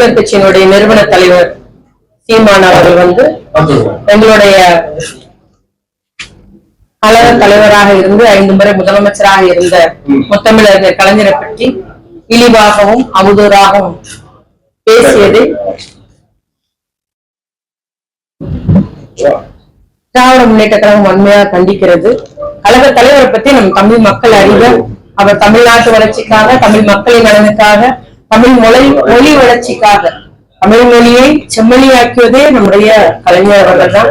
தமிழர் கட்சியினுடைய நிறுவன தலைவர் சீமான் அவர்கள் வந்து எங்களுடைய கழக தலைவராக இருந்து ஐந்து முறை முதலமைச்சராக இருந்த முத்தமிழர் கலைஞரை பற்றி இழிவாகவும் அவதூறாகவும் பேசியது திராவிட முன்னேற்ற கழகம் வன்மையாக கண்டிக்கிறது. கழக தலைவரை பத்தி நம் தமிழ் மக்கள் அறிக. அவர் தமிழ்நாட்டு வளர்ச்சிக்காக தமிழ் மக்களின் நலனுக்காக தமிழ் மொழி மொழி வளர்ச்சிக்காக. தமிழ் மொழியை செம்மொழியாக்கியதே நம்முடைய கலைஞர் அவர்கள் தான்.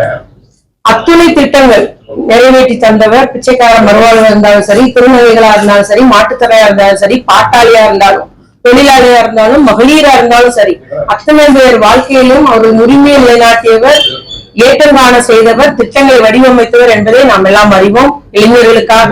அத்துணை திட்டங்கள் நிறைவேற்றி தந்தவர் பிச்சைக்கார மறுவாழ்வா இருந்தாலும் சரி திருநங்கைகளா இருந்தாலும் சரி மாட்டுத்தரையா இருந்தாலும் சரி பாட்டாளியா இருந்தாலும் தொழிலாளியா இருந்தாலும் மகளிரா இருந்தாலும் சரி அத்தனை பேர் வாழ்க்கையிலும் அவர்கள் உரிமையை நிலைநாட்டியவர் ஏற்றம் செய்தவர் திட்டங்களை வடிவமைத்தவர் என்பதை நாம் எல்லாம் அறிவோம். இளைஞர்களுக்காக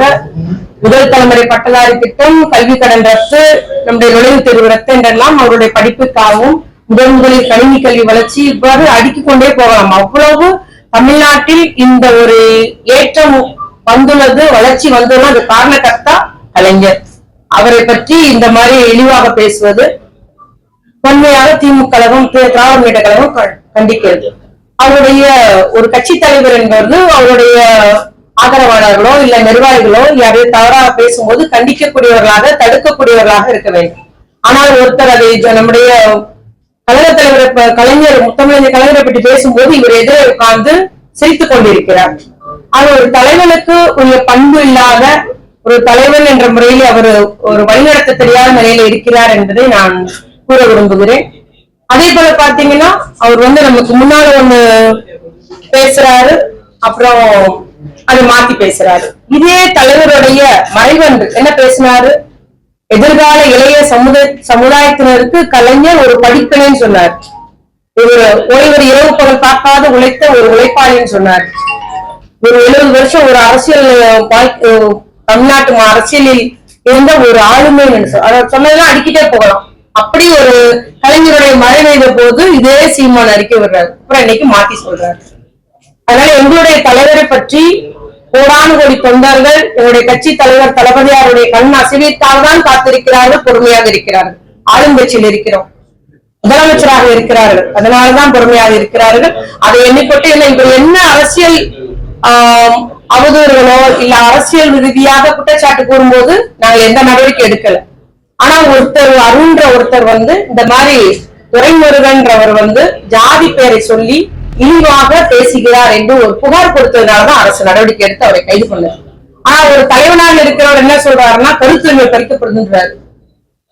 முதல் தலைமுறை பட்டதாரி திட்டம் கல்வி கடன் ரத்து நம்முடைய நுழைவுத் தேர்வு ரத்து என்றெல்லாம் அவருடைய படிப்புக்காகவும் முதல் முதலில் கணினி கல்வி வளர்ச்சி இவ்வாறு அடுக்கிக் கொண்டே போகலாம். அவ்வளவு தமிழ்நாட்டில் இந்த ஒரு ஏற்றம் வந்துள்ளது வளர்ச்சி வந்துள்ளது. அது காரணகர்த்தா கலைஞர். அவரை பற்றி இந்த மாதிரி இழிவாக பேசுவது உண்மையாக திமுக கழகம் திராவிட முன்னேற்ற கழகம் கண்டிக்கிறது. அவருடைய ஒரு கட்சி தலைவர் என்பது அவருடைய ஆதரவாளர்களோ இல்ல நிர்வாகிகளோ யாரையும் தவறாக பேசும்போது கண்டிக்கக்கூடியவர்களாக தடுக்கக்கூடியவர்களாக இருக்க வேண்டும். ஆனால் ஒருத்தர் அதை நம்முடைய கழக தலைவர் கலைஞர் முத்தமிழ் கலைஞரை பற்றி பேசும்போது இவர் எதிரே உட்கார்ந்து சிரித்துக் கொண்டிருக்கிறார். அது ஒரு தலைவனுக்கு உரிய பண்பு இல்லாத ஒரு தலைவன் என்ற முறையில் அவர் ஒரு வழிநடத்த தெரியாத நிலையில இருக்கிறார் என்பதை நான் கூற விரும்புகிறேன். அதே போல பாத்தீங்கன்னா அவர் வந்து நமக்கு முன்னால ஒண்ணு பேசுறாரு. அப்புறம் அதை மாத்தி பேசுறாரு. இதே தலைவருடைய மறைவன்று என்ன பேசினாரு? எதிர்கால இளைய சமுதாய சமுதாயத்தினருக்கு கலைஞர் ஒரு படிக்கணும்னு சொன்னார். ஒரு ஓய்வர் இரவு பகல் பார்க்காத உழைத்த ஒரு உழைப்பாளின்னு சொன்னார். ஒரு எழுபது வருஷம் ஒரு அரசியல் தமிழ்நாட்டு அரசியலில் இருந்த ஒரு ஆளுமை சொன்னதெல்லாம் அடிக்கிட்டே போகலாம். அப்படி ஒரு கலைஞருடைய மழை பெய்த போது இதே சீமான் அறிக்கை விடுறாரு. அப்புறம் இன்னைக்கு மாத்தி சொல்றாரு. அதனால எங்களுடைய தலைவரை பற்றி கோடானு கோடி தொண்டர்கள் எங்களுடைய கட்சி தலைவர் தளபதியாருடைய கண் அசைவித்தால் தான் காத்திருக்கிறார்கள் பொறுமையாக இருக்கிறார்கள். ஆளுங்கட்சியில் இருக்கிறோம். முதலமைச்சராக இருக்கிறார்கள். அதனாலதான் பொறுமையாக இருக்கிறார்கள். அதை எண்ணிக்கொண்டு இல்லை இவர் என்ன அரசியல் ஆஹ், அவதூறுகளோ இல்ல அரசியல் ரீதியாக குற்றச்சாட்டு கூறும்போது நாங்கள் எந்த நடவடிக்கை எடுக்கல. ஆனா ஒருத்தர் அருண்ன்ற ஒருத்தர் வந்து இந்த மாதிரி துரைமுருகன்றவர் வந்து ஜாதி பெயரை சொல்லி இழிவாக பேசுகிறார் என்று ஒரு புகார் கொடுத்ததுனாலதான் அரசு நடவடிக்கை எடுத்து அவரை கைது பண்ணார் ஆனா ஒரு தலைவனாக இருக்கிறவர் என்ன சொல்றாருன்னா கருத்துரிமை பறிக்கப்படுகின்றார்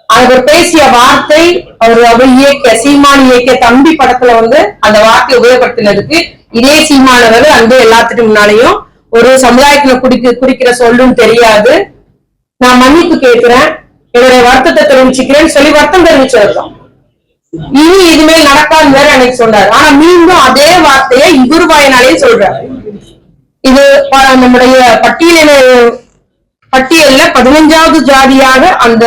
அவர் பேசிய வார்த்தை அவர் அவர் இயக்கிய சீமான் இயக்கிய தம்பி படத்துல வந்து அந்த வார்த்தையை உபயோகப்படுத்தினதுக்கு இதே சீமானவர் அங்கே எல்லாத்துக்கும் முன்னாலையும் ஒரு சமுதாயத்துல குடிக்க குறிக்கிற சொல்லும் தெரியாது. நான் மன்னிப்பு கேட்கிறேன். என்னுடைய வருத்தத்தை தெரிவிச்சுக்கிறேன்னு சொல்லி வருத்தம் தெரிவிச்சிருக்கோம் இனி இதுமேல் நடக்காது வேற அன்னைக்கு சொன்னார் ஆனா மீண்டும் அதே வார்த்தையை இவர் வாயினாலே சொல்றாரு. இது நம்முடைய பட்டியலின பட்டியல்ல பதினஞ்சாவது ஜாதியாக அந்த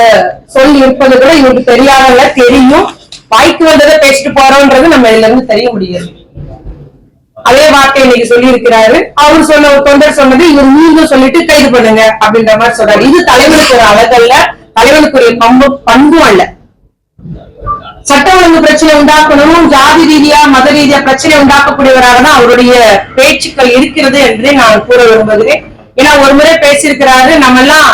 சொல் இருப்பது கூட இவருக்கு தெரியாதவங்க தெரியும். வாய்க்கு வந்ததை பேசிட்டு போறோம்ன்றது நம்ம இதுல இருந்து தெரிய முடியாது. அதே வார்த்தை இன்னைக்கு சொல்லி இருக்கிறாரு அவர் சொன்ன தொண்டர் சொன்னது இவர் மீண்டும் சொல்லிட்டு கைது பண்ணுங்க அப்படின்ற மாதிரி சொல்றாரு. இது தலைவனுக்கு ஒரு அழகல்ல தலைவனுக்குரிய பண்பு பண்பும் அல்ல. சட்ட ஒழுங்கு பிரச்சனை உண்டாக்கணும் ஜாதி ரீதியா மத ரீதியா பிரச்சனை உண்டாக்கக்கூடியவராக தான் அவருடைய பேச்சுக்கள் இருக்கிறது என்று நான் கூற விரும்புகிறேன். ஏன்னா ஒரு முறை பேசியிருக்கிறாரு நம்ம எல்லாம்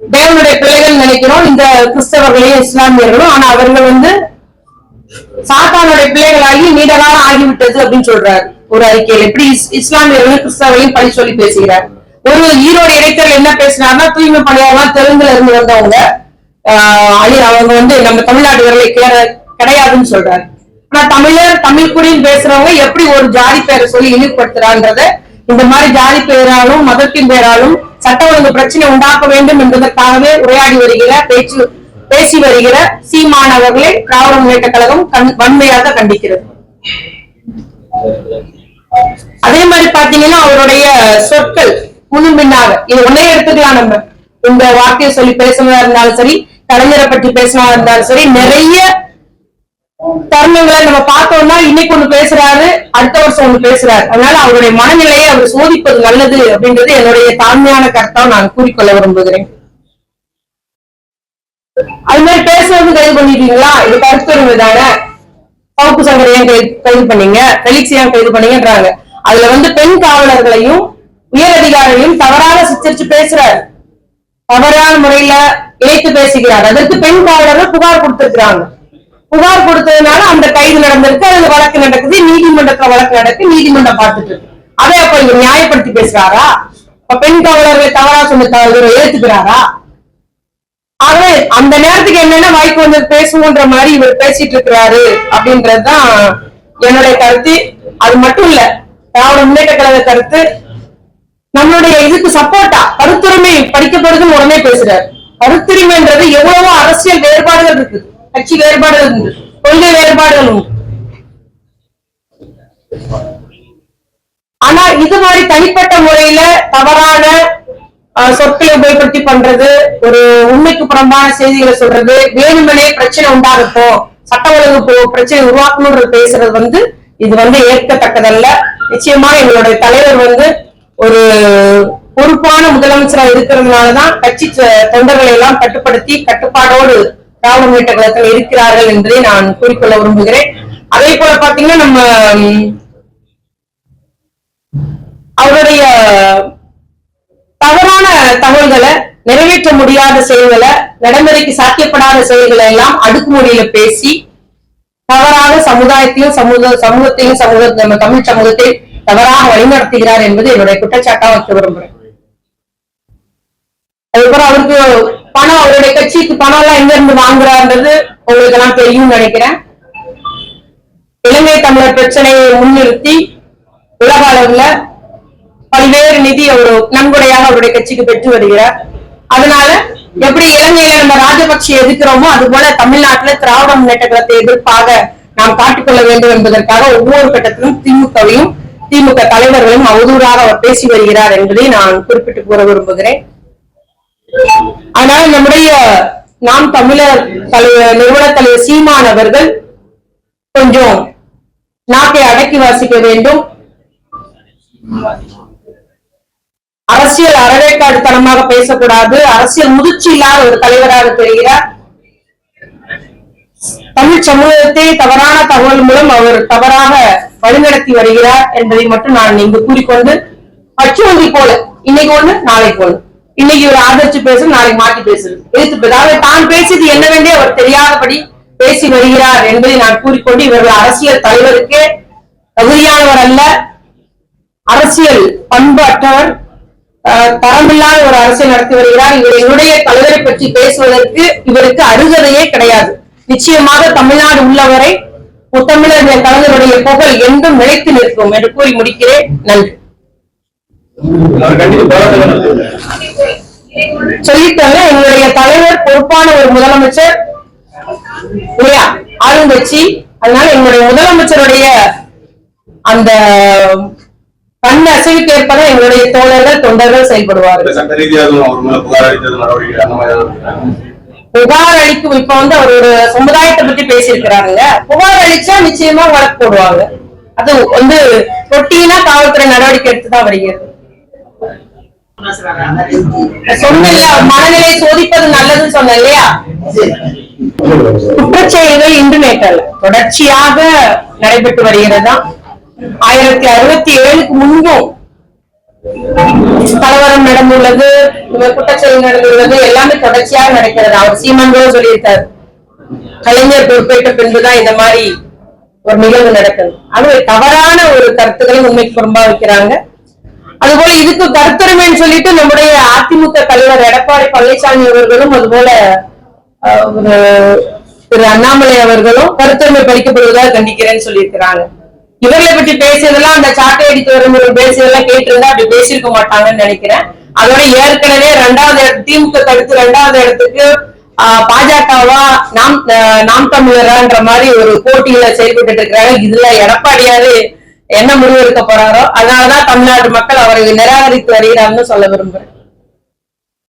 தேவனுடைய பிள்ளைகள் நினைக்கிறோம் இந்த கிறிஸ்தவர்களையும் இஸ்லாமியர்களும் ஆனா அவர்கள் வந்து சாத்தானுடைய பிள்ளைகளாகி நீண்ட காலம் ஆகிவிட்டது அப்படின்னு சொல்றாரு. ஒரு அறிக்கையில் எப்படி இஸ்லாமியர்களும் கிறிஸ்தவர்களையும் பழி சொல்லி பேசுகிறார். ஒரு ஈரோடு இடைத்தர் என்ன பேசினார்னா தூய்மை பணியாளர்லாம் தெலுங்குல இருந்து வந்தவங்க. ஆஹ் அழி அவங்க வந்து நம்ம தமிழ்நாடு வரை கேர கிடையாதுன்னு சொல்றாரு. ஆனா தமிழர் தமிழ் குடியில் பேசுறவங்க எப்படி ஒரு ஜாதி பெயரை சொல்லி இழிவுபடுத்துறான்றத இந்த மாதிரி ஜாதி பெயராலும் மதத்தின் பெயராலும் சட்ட ஒழுங்கு பிரச்சனை உண்டாக்க வேண்டும் என்பதற்காகவே உரையாடி வருகிற பேச்சு பேசி வருகிற சீமானவர்களை திராவிட முன்னேற்ற கழகம் வன்மையாக கண்டிக்கிறது. அதே மாதிரி பாத்தீங்கன்னா அவருடைய சொற்கள் முன்னும் இது ஒன்னே எடுத்துக்கலாம் நம்ம. இந்த வார்த்தையை சொல்லி பேசுனதா இருந்தாலும் சரி கலைஞரை பற்றி பேசினதா இருந்தாலும் சரி நிறைய தருணங்களை நம்ம பார்த்தோம்னா இன்னைக்கு ஒண்ணு பேசுறாரு அடுத்த வருஷம் ஒண்ணு பேசுறாரு. அதனால அவருடைய மனநிலையை அவர் சோதிப்பது நல்லது அப்படின்றது என்னுடைய தாழ்மையான கருத்தா நான் கூறிக்கொள்ள விரும்புகிறேன். அது மாதிரி பேசுறது கைது பண்ணிட்டீங்களா? இது கருத்துரிமை தானே? பவுப்பு சங்கர் ஏன் கைது கைது பண்ணீங்க? பெலிக்ஸ் ஏன் கைது பண்ணீங்கன்றாங்க. அதுல வந்து பெண் காவலர்களையும் உயர் அதிகாரிகளையும் தவறாக சித்தரிச்சு பேசுறாரு. தவறான முறையில இணைத்து பேசுகிறார். அதற்கு பெண் காவலர்கள் புகார் கொடுத்திருக்கிறாங்க. புகார் கொடுத்ததுனால அந்த கைது நடந்திருக்கு. அதுல வழக்கு நடக்குது. நீதிமன்றத்துல வழக்கு நடக்கு. நீதிமன்றம் பார்த்துட்டு இருக்கு. அதை அப்ப இங்க நியாயப்படுத்தி பேசுறாரா? அப்ப பெண் காவலர்களை தவறா சொன்ன இவரை ஏத்துக்கிறாரா? ஆகவே அந்த நேரத்துக்கு என்னென்ன வாய்ப்பு வந்து பேசுவோன்ற மாதிரி இவர் பேசிட்டு இருக்கிறாரு அப்படின்றதுதான் என்னுடைய கருத்து. அது மட்டும் இல்ல திராவிட முன்னேற்ற கழக கருத்து. நம்மளுடைய இதுக்கு சப்போர்ட்டா கருத்துரிமை படிக்கப்படுதுன்னு உடனே பேசுறாரு. கருத்துரிமைன்றது எவ்வளவோ அரசியல் வேறுபாடுகள் இருக்குது. கட்சி வேறுபாடுகள் உண்டு. கொள்கை வேறுபாடுகள் உண்டு. ஆனா இது மாதிரி தனிப்பட்ட முறையில தவறான சொற்களை உபயோகப்படுத்தி பண்றது ஒரு உண்மைக்கு புறம்பான செய்திகளை சொல்றது வேணுமனே பிரச்சனை உண்டாகட்டும் சட்ட ஒழுங்கு பிரச்சனை உருவாக்கணும்ன்ற பேசுறது வந்து இது வந்து ஏற்கத்தக்கதல்ல. நிச்சயமா எங்களுடைய தலைவர் வந்து ஒரு பொறுப்பான முதலமைச்சரா இருக்கிறதுனாலதான் கட்சி தொண்டர்களை எல்லாம் கட்டுப்படுத்தி கட்டுப்பாடோடு திராவிட முன்னேற்ற கழகத்தில் இருக்கிறார்கள் என்பதை நான் கூறிக்கொள்ள விரும்புகிறேன். அதே போல பாத்தீங்கன்னா நம்ம அவருடைய தவறான தகவல்களை நிறைவேற்ற முடியாத செயல்களை நடைமுறைக்கு சாத்தியப்படாத செயல்களை எல்லாம் அடுக்குமொழியில பேசி தவறாக சமுதாயத்தையும் சமூக சமூகத்தையும் சமூக நம்ம தமிழ் சமூகத்தை தவறாக வழிநடத்துகிறார் என்பது என்னுடைய குற்றச்சாட்டாக வைக்க விரும்புகிறேன் அதுக்கப்புறம் அவருக்கு பணம் அவருடைய கட்சிக்கு பணம் எல்லாம் எங்க இருந்து வாங்குறாருன்றது உங்களுக்கு எல்லாம் தெரியும்னு நினைக்கிறேன். இலங்கை தமிழர் பிரச்சனையை முன்னிறுத்தி உலக அளவுல பல்வேறு நிதி அவர் நன்கொடையாக அவருடைய கட்சிக்கு பெற்று வருகிறார். அதனால எப்படி இலங்கையில நம்ம ராஜபக்ஷ எதிர்க்கிறோமோ அது போல தமிழ்நாட்டுல திராவிட முன்னேற்ற கழகத்தை எதிர்ப்பாக நாம் காட்டிக்கொள்ள வேண்டும் என்பதற்காக ஒவ்வொரு கட்டத்திலும் திமுகவையும் திமுக தலைவர்களையும் அவதூறாக அவர் பேசி வருகிறார் என்பதை நான் குறிப்பிட்டு கூற விரும்புகிறேன். ஆனால் நம்முடைய நாம் தமிழர் தலைவர் நிறுவன தலைவர் சீமான் அவர்கள் கொஞ்சம் நாட்டை அடக்கி வாசிக்க வேண்டும். அரசியல் அறவேக்காடுத்தனமாக பேசக்கூடாது. அரசியல் முதிர்ச்சி இல்லாத ஒரு தலைவராக தெரிகிறார். தமிழ் சமூகத்தை தவறான தகவல் மூலம் அவர் தவறாக வழிநடத்தி வருகிறார் என்பதை மட்டும் நான் இங்கு கூறிக்கொண்டு அச்சு போல இன்னைக்கு ஒண்ணு நாளைக்கு ஒண்ணு. இன்னைக்கு இவர் ஆதரிச்சு பேசும் நாளைக்கு மாற்றி பேசுறது. எதிர்த்து அதாவது தான் பேசியது என்னவென்றே அவர் தெரியாதபடி பேசி வருகிறார் என்பதை நான் கூறிக்கொண்டு இவர்கள் அரசியல் தலைவருக்கே தகுதியானவர் அல்ல. அரசியல் பண்பாற்றவர் அஹ், தரமில்லாத ஒரு அரசியல் நடத்தி வருகிறார். இவர் என்னுடைய தலைவரை பற்றி பேசுவதற்கு இவருக்கு அருகதையே கிடையாது. நிச்சயமாக தமிழ்நாடு உள்ளவரை முத்தமிழர் கலைஞருடைய புகழ் என்றும் நிலைத்து நிற்கும் என்று கூறி முடிக்கிறேன். நன்றி. சொல்லிட்டாங்க. எங்களுடைய தலைவர் பொறுப்பான ஒரு முதலமைச்சர் இல்லையா? ஆளுங்கட்சி அதனால எங்களுடைய முதலமைச்சருடைய அந்த கண் அசைவுக்கு ஏற்பதான் எங்களுடைய தோழர்கள் தொண்டர்கள் செயல்படுவார்கள். புகார் அளிக்கும் இப்ப வந்து அவர் ஒரு சமுதாயத்தை பத்தி பேசியிருக்கிறாங்க புகார் அளிச்சா நிச்சயமா வழக்கு போடுவாங்க. அது வந்து ரொட்டீனா காவல்துறை நடவடிக்கை எடுத்துதான் வருகிறது. மனநிலை சோதிப்பது நல்லதுன்னு சொன்ன இல்லையா? குற்றச்செயல்கள் இன்று நேற்றல்ல தொடர்ச்சியாக நடைபெற்று வருகிறதா ஆயிரத்தி அறுபத்தி ஏழுக்கு முன்பும் கலவரம் நடந்துள்ளது இந்த குற்றச்செயல் நடந்துள்ளது எல்லாமே தொடர்ச்சியாக நடக்கிறது. அவர் சீமான் கூட சொல்லியிருக்காரு. கலைஞர் பொறுப்பேற்ற பின்புதான் இந்த மாதிரி ஒரு நிகழ்வு நடக்குது. ஆகவே தவறான ஒரு கருத்துக்களை உண்மைக்கு புறம்பா வைக்கிறாங்க. அதுபோல இதுக்கு கருத்துரிமைன்னு சொல்லிட்டு நம்முடைய அதிமுக தலைவர் எடப்பாடி பழனிசாமி அவர்களும் அதுபோல திரு அண்ணாமலை அவர்களும் கருத்துரிமை பறிக்கப்படுவதாக கண்டிக்கிறேன்னு சொல்லியிருக்கிறாங்க. இவர்களை பற்றி பேசியதெல்லாம் அந்த சாட்டை அடித்து வரும்போது பேசியதெல்லாம் கேட்டிருந்தா அப்படி பேசியிருக்க மாட்டாங்கன்னு நினைக்கிறேன். அதோட ஏற்கனவே ரெண்டாவது திமுக தடுத்து ரெண்டாவது இடத்துக்கு ஆஹ், பாஜகவா நாம் அஹ், நாம் தமிழரான்ற மாதிரி ஒரு போட்டியில செயல்பட்டு இருக்கிறாங்க. இதுல எடப்பாடியாவே என்ன முடிவு எடுக்க போறாரோ அதனாலதான் தமிழ்நாடு மக்கள் அவரை நிராகரித்து வருகிறார்னு சொல்ல விரும்புறேன்.